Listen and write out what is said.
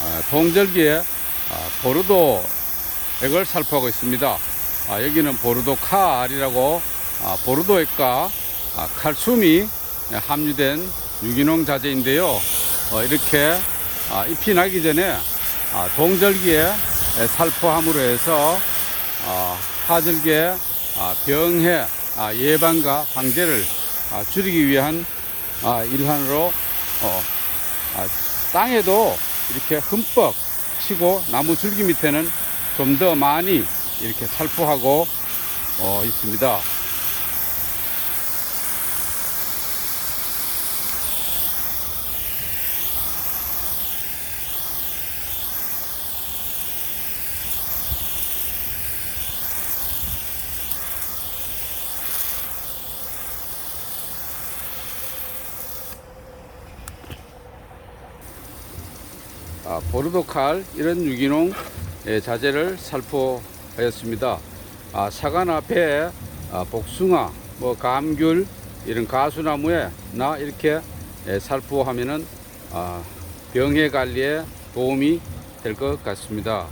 아, 동절기에 아, 보르도 액을 살포하고 있습니다. 아, 여기는 보르도 칼이라고 아, 보르도 액과 아, 칼슘이 함유된 유기농 자재인데요. 어, 이렇게 아, 잎이 나기 전에 아, 동절기에 살포함으로 해서 아, 화절기에 아, 병해 아, 예방과 방제를 아, 줄이기 위한 아, 일환으로 어, 아, 땅에도 이렇게 흠뻑 치고 나무 줄기 밑에는 좀 더 많이 이렇게 살포하고 어, 있습니다. 보르도칼 이런 유기농 예, 자재를 살포하였습니다. 아, 사과나 배, 아, 복숭아, 뭐 감귤 이런 가수나무에 나 이렇게 예, 살포하면은 아, 병해 관리에 도움이 될 것 같습니다.